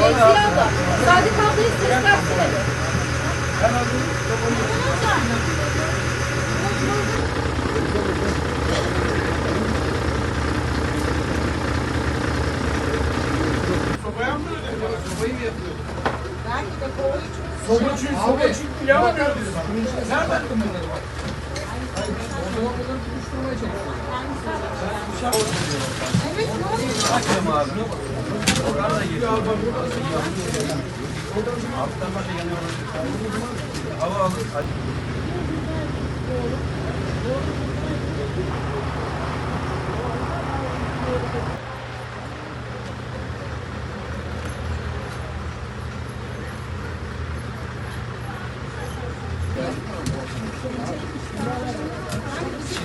Beyzi abla. Sadık ablayı ses kalsın. Sobaya mı ödedin? Sobayı mı yapıyordun? Belki de kovuğu Soba çünkü soba çünkü yapamıyor biz. Nereden attın bunları bak? Evet ne oluyor?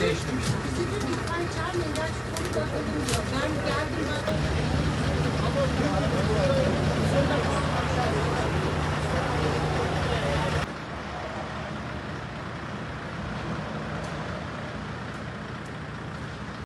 Ben geldim.